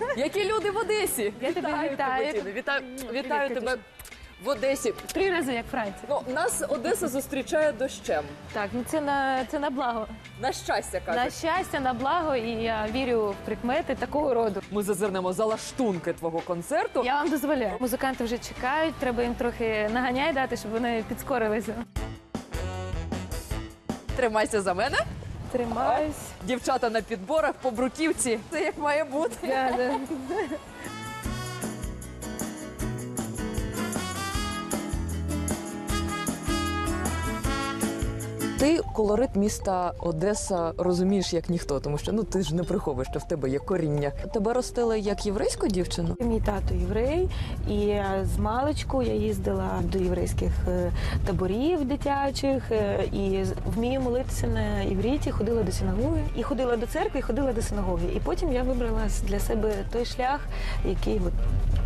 нарешті. Які люди в Одесі? Я тебе Вітаю вітаю. тебе, Вітаю, Привіт, вітаю тебе в Одесі. Три рази як Франція. Ну, нас Одеса зустрічає дощем. Так, ну це на це на благо. На щастя, На щастя, на благо, і я вірю в прикмети такого роду. Ми зазирнемо за лаштунки твого концерту. Я вам дозволяю. Музиканти вже чекають, треба їм трохи наганяй дати, щоб вони підскорилися. Тримайся за мене. Тримаюсь. Дівчата на підборах по бруківці. Це як має бути. Да, да. Ти колорит міста Одеса розумієш як ніхто, тому що ну ти ж не приховуєш, що в тебе є коріння. Тебе ростили як єврейську дівчину? Мій тато єврей, і з маличку я їздила до єврейських е, таборів дитячих е, і вмію молитися на івріті, ходила до синагоги, і ходила до церкви, і ходила до синагоги. І потім я вибрала для себе той шлях, який от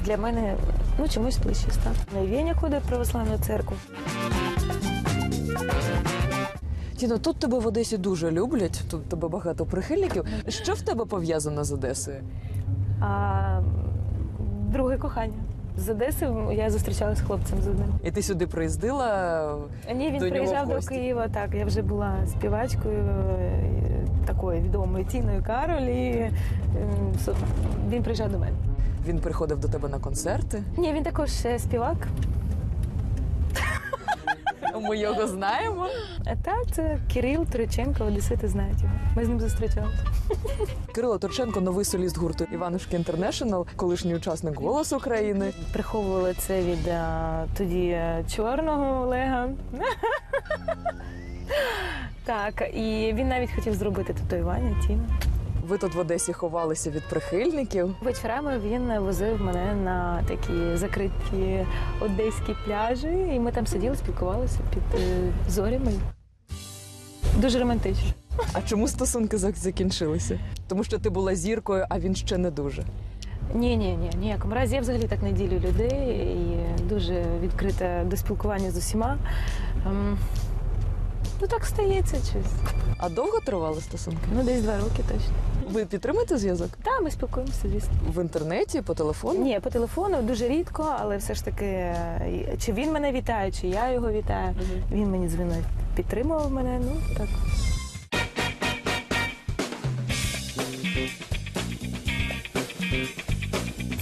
для мене ну чомусь ближче став. На Євгенія ходить в православну церкву. Тіно, тут тебе в Одесі дуже люблять. Тут тебе багато прихильників. Що в тебе пов'язано з Одесою? А друге кохання. З Одеси я зустрічалася з хлопцем з одним. І ти сюди приїздила. Ні, він До нього приїжджав в до. Києва. Так, я вже була співачкою е, такою відомою Тіною Кароль. І е, він приїжджав до мене. Він приходив до тебе на концерти. Ні, він також е, співак. Ми його знаємо. А так, це Кирил Туриченко, Одесити знають його. Ми з ним зустрічалися. Кирило Торченко, новий соліст гурту Іванушки Інтернешнл, колишній учасник «Голос України. Приховували це від е, тоді е, чорного Олега. Так, і він навіть хотів зробити татуювання Тіна. Ви тут в Одесі ховалися від прихильників. Вечорами він возив мене на такі закриті одеські пляжі, і ми там сиділи, спілкувалися під е, зорями. Дуже романтично. А чому стосунки закінчилися? Тому що ти була зіркою, а він ще не дуже. Ні, ні, ні, ніякому разі. Я взагалі так не ділю людей і дуже відкрита до спілкування з усіма. Ем, Ну так стається щось. А довго тривали стосунки? Ну, десь два роки точно. Ви підтримуєте зв'язок Так, ми спілкуємося, звісно. в інтернеті, по телефону? Ні, по телефону дуже рідко, але все ж таки, е, чи він мене вітає, чи я його вітаю. Він мені дзвонив, підтримував мене. Ну так.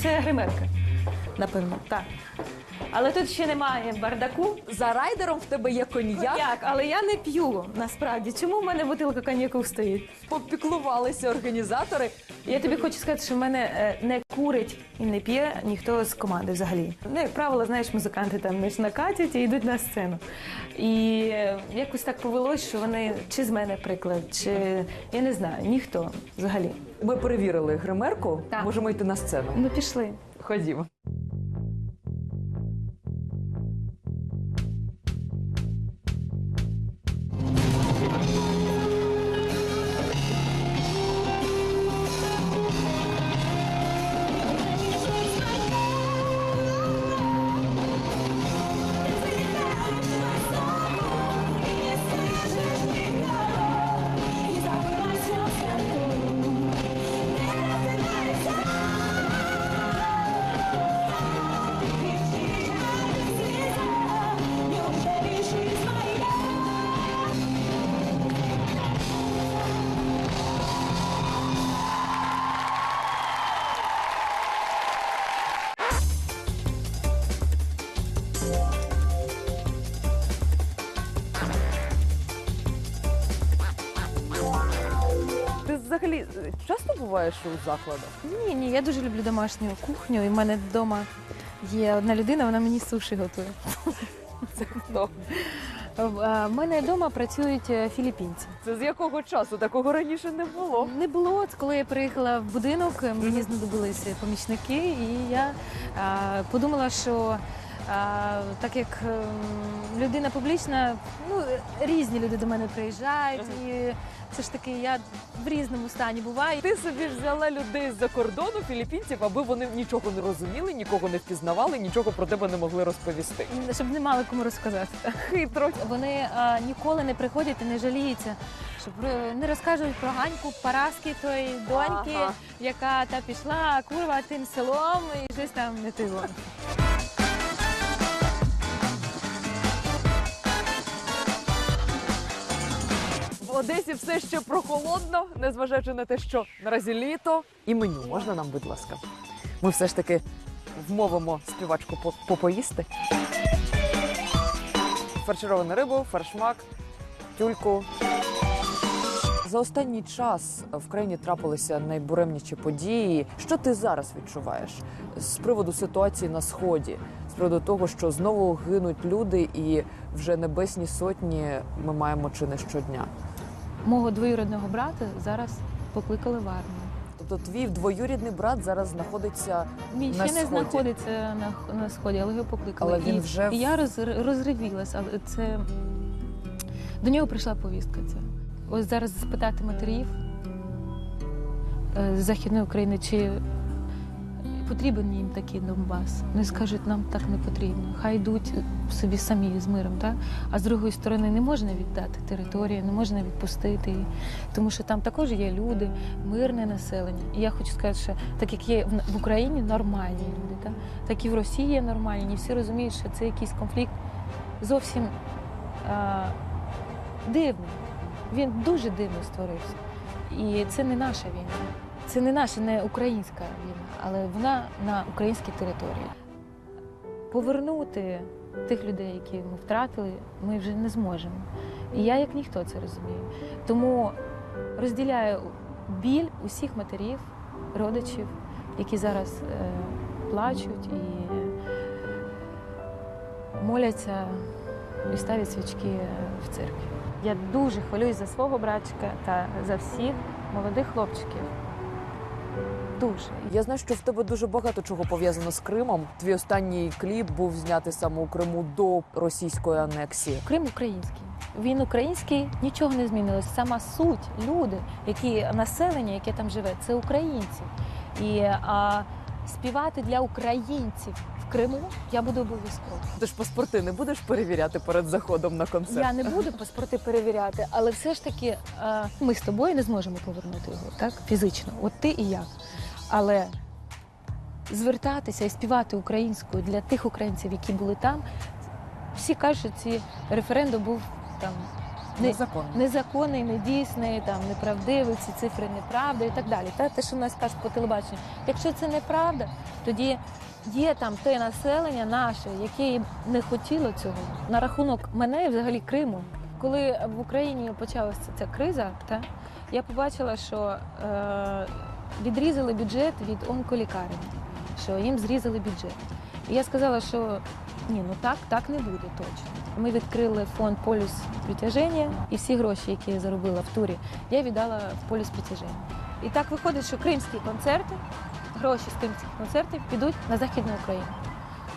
Це гримерка, напевно. Так. Але тут ще немає бардаку. За райдером в тебе є коньяк. Як? Але я не п'ю насправді. Чому в мене бутилка коньяку стоїть? Попіклувалися організатори. Я тобі хочу сказати, що в мене е, не курить і не п'є ніхто з команди взагалі. Ну, як правило, знаєш, музиканти там десь накатять і йдуть на сцену. І е, якось так повелось, що вони чи з мене приклад, чи я не знаю, ніхто взагалі. Ми перевірили гримерку. Так. Можемо йти на сцену. Ну пішли. Ходімо. Взагалі е, часто буваєш у закладах? Ні, ні, я дуже люблю домашню кухню. І в мене вдома є одна людина, вона мені суші готує. Це хто? В е, мене вдома працюють е, філіппінці. Це з якого часу? Такого раніше не було. Не було. Коли я приїхала в будинок, мені знадобилися помічники, і я а, подумала, що А, так як ем, людина публічна, ну різні люди до мене приїжджають, і все ж таки я в різному стані буваю. Ти собі взяла людей з-за кордону, філіппінців, аби вони нічого не розуміли, нікого не впізнавали, нічого про тебе не могли розповісти. Щоб не мали кому розказати. Хитро. Вони а, ніколи не приходять і не жаліються, щоб е, не розкажуть про ганьку Параски тої доньки, Ага. яка та пішла курва тим селом і щось там не тило. Одесі все ще прохолодно, незважаючи на те, що наразі літо. І меню можна нам, будь ласка. Ми все ж таки вмовимо співачку попоїсти. Фаршировану рибу, фаршмак, тюльку. За останній час в країні трапилися найбуремніші події. Що ти зараз відчуваєш з приводу ситуації на сході, з приводу того, що знову гинуть люди, і вже небесні сотні ми маємо чи не щодня. Мого двоюродного брата зараз покликали в армію. Тобто твій двоюрідний брат зараз знаходиться Він На ще не сході. знаходиться на, на сході, але його покликали. Але він і, вже і я роз, розривілася, але це до нього прийшла повістка. Ця. Ось зараз спитати матерів е, з Західної України, чи потрібен їм такий Донбас. Вони скажуть, нам так не потрібно. Хай йдуть собі самі з миром. Так? А з другої сторони не можна віддати територію, не можна відпустити її, тому що там також є люди, мирне населення. І я хочу сказати, що так як є в- Україні нормальні люди, так, так і в Росії є нормальні. І всі розуміють, що це якийсь конфлікт зовсім а, дивний. Він дуже дивно створився. І це не наша війна. Це не наша, не українська війна, але вона на українській території. Повернути тих людей, які ми втратили, ми вже не зможемо. І я як ніхто це розумію. Тому розділяю біль усіх матерів, родичів, які зараз е, плачуть і моляться і ставлять свічки в церкві. Я дуже хвилююсь за свого братчика та за всіх молодих хлопчиків. Дуже. Я знаю, що в тебе дуже багато чого пов'язано з Кримом. Твій останній кліп був знятий саме у Криму до російської анексії. Крим український. Він український, нічого не змінилось. Сама суть, люди, які населення, яке там живе, це українці. І а, співати для українців в Криму я буду обов'язково. Ти ж паспорти не будеш перевіряти перед заходом на концерт. Я не буду паспорти перевіряти, але все ж таки а, ми з тобою не зможемо повернути його так фізично. От ти і я. Але звертатися і співати українською для тих українців, які були там, всі кажуть, що ці референдум був там не, Незаконно. незаконний, недійсний, там неправдивий, ці цифри неправда і так далі. Та те, що в нас кажуть по телебаченню. Якщо це неправда, тоді є там те населення наше, яке не хотіло цього. На рахунок мене і взагалі Криму. Коли в Україні почалася ця криза, та, я побачила, що е, відрізали бюджет від онколікарень, що їм зрізали бюджет. І я сказала, що ні, ну так, так не буде точно. Ми відкрили фонд полюс притяження, і всі гроші, які я заробила в турі, я віддала в полюс притяження. І так виходить, що кримські концерти, гроші з кримських концертів підуть на Західну Україну.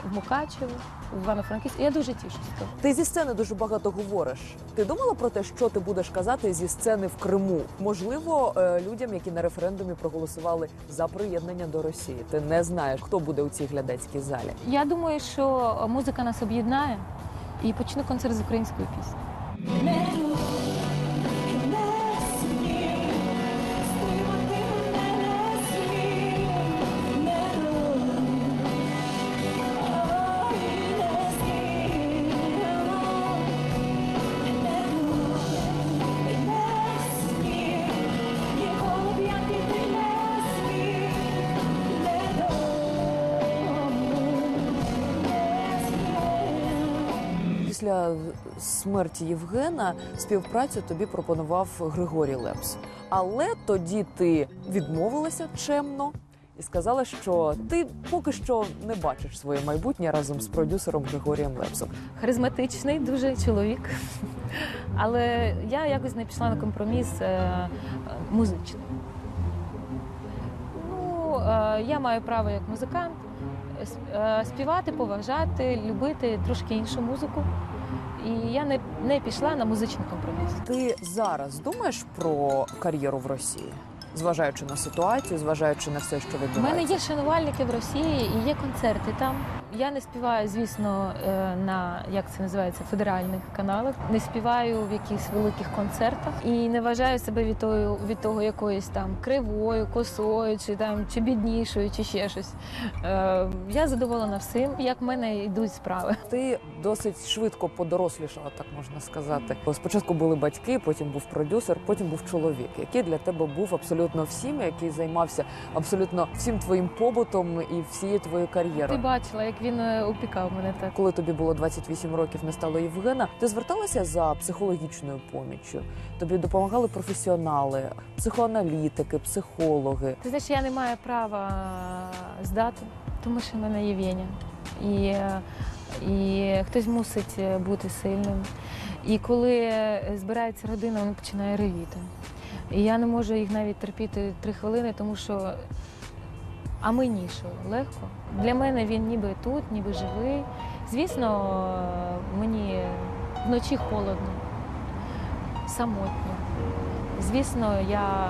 В Мукачево, в Івано-Франківськ. Я дуже тішуся. Ти зі сцени дуже багато говориш. Ти думала про те, що ти будеш казати зі сцени в Криму? Можливо, е, людям, які на референдумі проголосували за приєднання до Росії. Ти не знаєш, хто буде у цій глядацькій залі. Я думаю, що музика нас об'єднає і почну концерт з української пісні. Після смерті Євгена співпрацю тобі пропонував Григорій Лепс. Але тоді ти відмовилася чемно і сказала, що ти поки що не бачиш своє майбутнє разом з продюсером Григорієм Лепсом. харизматичний дуже чоловік. Але я якось не пішла на компроміс е, е, музичний. Ну, е, я маю право як музикант співати, поважати, любити трошки іншу музику. І я не, не пішла на музичний компроміс. Ти зараз думаєш про кар'єру в Росії, зважаючи на ситуацію, зважаючи на все, що У мене є шанувальники в Росії і є концерти там. Я не співаю, звісно, е, на як це називається федеральних каналах. Не співаю в якихось великих концертах і не вважаю себе від того, від того якоюсь там кривою, косою, чи там чи біднішою, чи ще щось. Е, я задоволена всім, як в мене йдуть справи. Ти досить швидко подорослішала, так можна сказати. Спочатку були батьки, потім був продюсер, потім був чоловік, який для тебе був абсолютно всім, який займався абсолютно всім твоїм побутом і всією твоєю Ти бачила, як він е, опікав мене так. Коли тобі було 28 років, не стало Євгена, ти зверталася за психологічною поміччю. Тобі допомагали професіонали, психоаналітики, психологи. Ти знаєш, я не маю права здати, тому що в мене є Веня. І, і хтось мусить е, бути сильним. І коли е, збирається родина, вона починає ревіти. І я не можу їх навіть терпіти три хвилини, тому що а мені що, легко? Для мене він ніби тут, ніби живий. Звісно, мені вночі холодно, самотньо. Звісно, я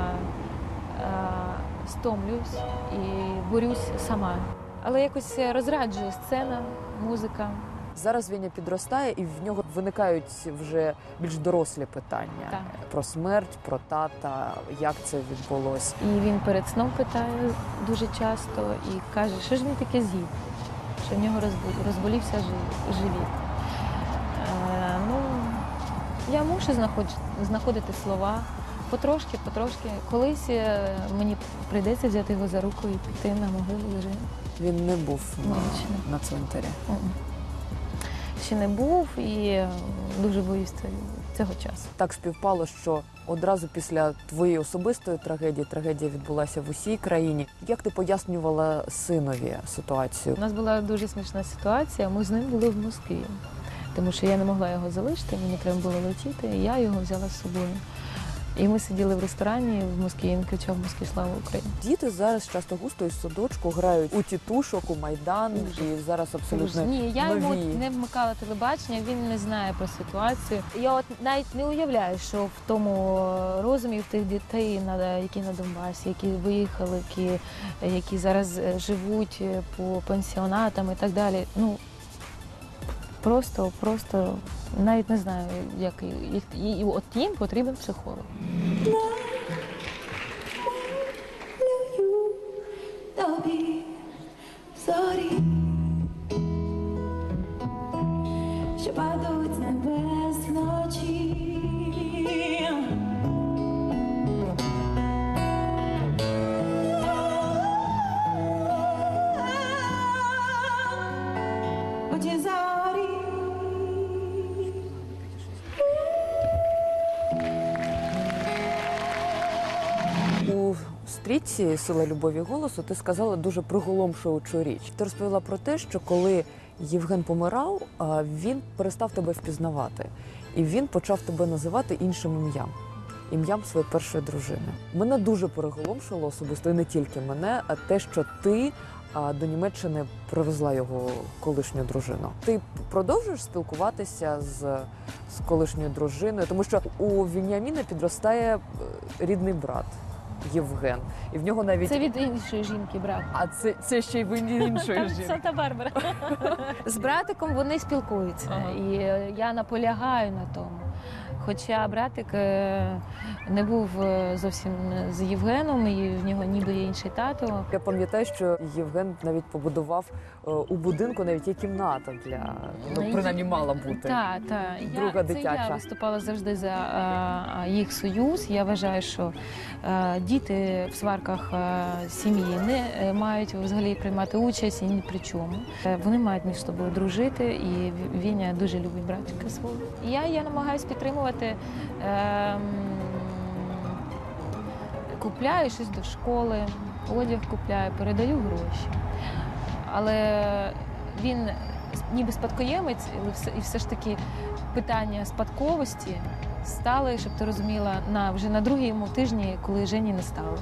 е, стомлюсь і борюсь сама. Але якось розраджує сцена, музика. Зараз Веня підростає, і в нього виникають вже більш дорослі питання Так. про смерть, про тата, як це відбулось. І він перед сном питає дуже часто і каже, що ж він таке з'їв, що в нього розболівся жи- живіт. Е, ну, я мушу знаходити, слова потрошки, потрошки. Колись е, мені прийдеться взяти його за руку і піти на могилу Ірини. Він не був на, на цвинтарі. Мгм. Ще не був і е, дуже боюсь цього- цього часу. Так співпало, що одразу після твоєї особистої трагедії трагедія відбулася в усій країні. Як ти пояснювала синові ситуацію? У нас була дуже смішна ситуація. Ми з ним були в Москві, тому що я не могла його залишити, мені треба було летіти, і я його взяла з собою. І ми сиділи в ресторані в Москві, він кричав Москві слава Україні. Діти зараз часто густо із садочку грають у тітушок, у майдан, і зараз абсолютно Ні, я йому нові. не вмикала телебачення, він не знає про ситуацію. Я от навіть не уявляю, що в тому розумі в тих дітей, на- які на Донбасі, які виїхали, які, які зараз е, живуть е, по пенсіонатам і так далі. Ну просто, просто навіть не знаю, як їх і, і от їм потрібен психолог. Стрічці Сила любові голосу ти сказала дуже приголомшуючу річ. Ти розповіла про те, що коли Євген помирав, він перестав тебе впізнавати, і він почав тебе називати іншим ім'ям. Ім'ям своєї першої дружини. Мене дуже переголомшило особисто, і не тільки мене, а те, що ти до Німеччини привезла його колишню дружину. Ти продовжуєш спілкуватися з, з колишньою дружиною, тому що у Віняміна підростає е, рідний брат Євген, і в нього навіть Це від іншої жінки, брат. а це, це ще й в іншої жінки. Санта-Барбара. З братиком вони спілкуються, Ага. і е, я наполягаю на тому. Хоча братик е, не був е, зовсім з Євгеном, і в нього ніби є інший тато. Я пам'ятаю, що Євген навіть побудував е, у будинку навіть є кімната для ну принаймні мала бути. Так, так. Друга я, Це дитяча. я виступала завжди за е, їх союз. Я вважаю, що е, діти в сварках е, сім'ї не е, мають взагалі приймати участь і ні при чому. Е, вони мають між собою дружити, і Віня дуже любить братика свого. Я, я намагаюся підтримувати. Е, купляю щось до школи, одяг купляю, передаю гроші. Але він ніби спадкоємець, і все ж таки питання спадковості стали, щоб ти розуміла, на вже на другому тижні, коли Жені не стало.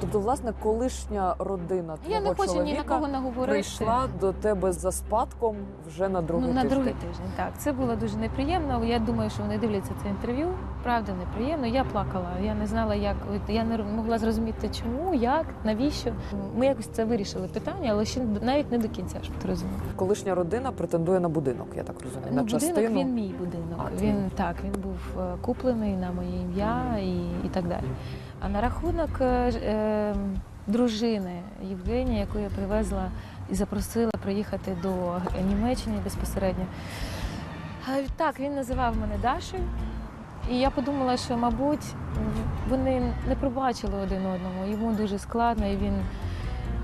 Тобто, власне, колишня родина твого Я не хочу ні на кого наговорити. прийшла до тебе за спадком вже на другий ну, на тиждень. другий тиждень. Так, це було дуже неприємно. Я думаю, що вони дивляться це інтерв'ю. Правда, неприємно. Я плакала. Я не знала, як я не могла зрозуміти, чому, як, навіщо. Ми якось це вирішили питання, але ще навіть не до кінця, щоб ти розумів. Колишня родина претендує на будинок, я так розумію. Ну, на будинок частину. він мій будинок. А, він так, він був е, куплений на моє ім'я і, і так далі. А на рахунок е, е, дружини Євгенії, яку я привезла і запросила приїхати до Німеччини безпосередньо. Так, він називав мене Дашею. І я подумала, що, мабуть, вони не пробачили один одному. Йому дуже складно, і він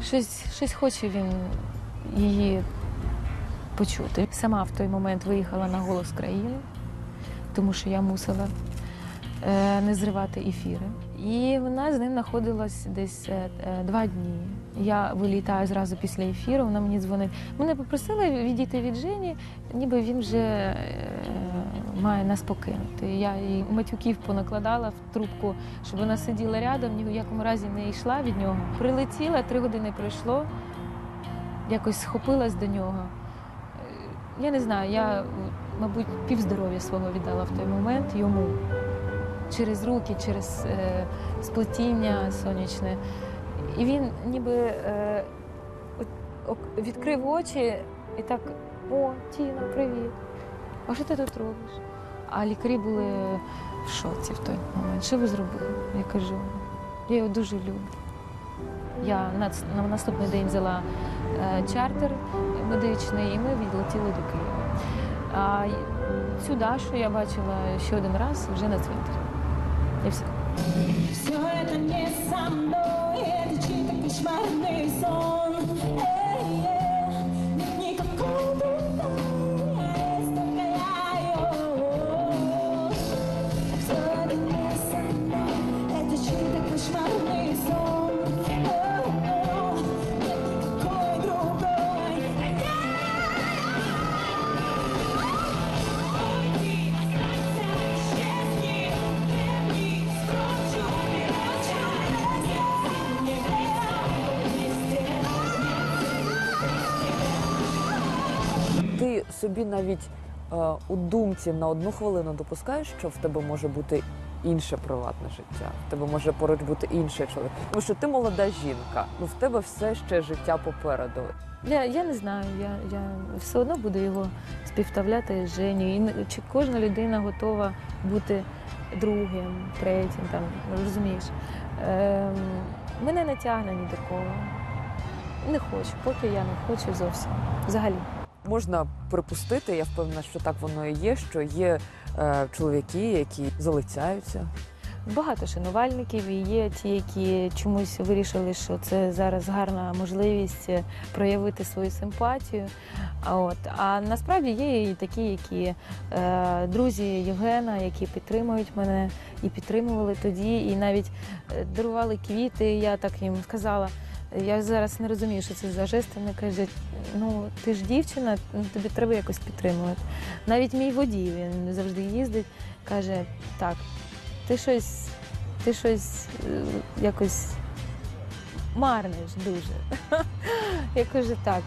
щось, щось хоче він її почути. Сама в той момент виїхала на голос країни, тому що я мусила е, не зривати ефіри. І вона з ним знаходилась десь е, е, два дні. Я вилітаю зразу після ефіру, вона мені дзвонить. Мене попросили відійти від Жені, ніби він вже має нас покинути. Я їй матюків понакладала в трубку, щоб вона сиділа рядом, ні в якому разі не йшла від нього. Прилетіла, три години пройшло, якось схопилась до нього. Я не знаю, я, мабуть, півздоров'я свого віддала в той момент йому. Через руки, через е, сплетіння сонячне. І він ніби е, відкрив очі і так: о, Тіна, привіт. А що ти тут робиш? А лікарі були в шоці в той момент. Що ви зробили? Я кажу, я його дуже люблю. Я на, на наступний день взяла е, чартер медичний, і ми відлетіли до Києва. А й- цю Дашу я бачила ще один раз вже на цвинтарі. І все. Все это не со мной, это чей-то кошмарный Ти собі навіть е, у думці на одну хвилину допускаєш, що в тебе може бути інше приватне життя, в тебе може поруч бути інший чоловік. Тому що ти молода жінка, ну в тебе все ще життя попереду. Я, я не знаю, я, я все одно буду його співставляти з Женю. І чи кожна людина готова бути другим, третім, там, розумієш? Ем, мене не тягне ні до кого. Не хочу, поки я не хочу зовсім. Взагалі. Можна припустити, я впевнена, що так воно і є, що є е, чоловіки, які залицяються. Багато шанувальників і є ті, які чомусь вирішили, що це зараз гарна можливість е, проявити свою симпатію. А от а насправді є і такі, які е, друзі Євгена, які підтримують мене і підтримували тоді, і навіть е, дарували квіти. Я так їм сказала. Я зараз не розумію, що це за жест. Вони кажуть, ну ти ж дівчина, ну, тобі треба якось підтримувати. Навіть мій водій він завжди їздить, каже, так, ти щось, ти щось е, якось марниш дуже. Я кажу, так.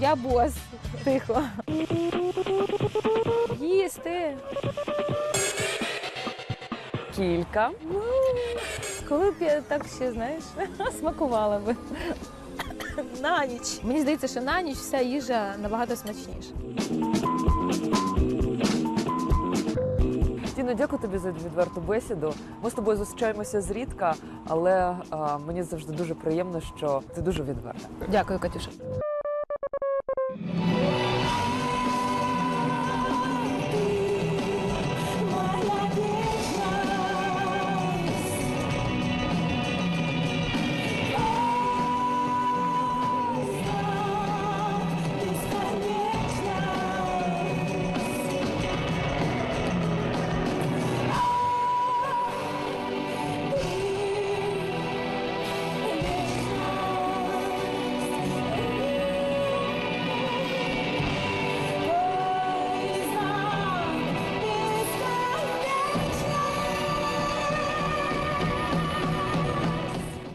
Я бос, тихо. Їсти. Кілька. Коли б я так ще, знаєш, смакувала би. На ніч. Мені здається, що на ніч вся їжа набагато смачніша. Тіно, дякую тобі за відверту бесіду. Ми з тобою зустрічаємося зрідка, але а, мені завжди дуже приємно, що ти дуже відверта. Дякую, Катюша.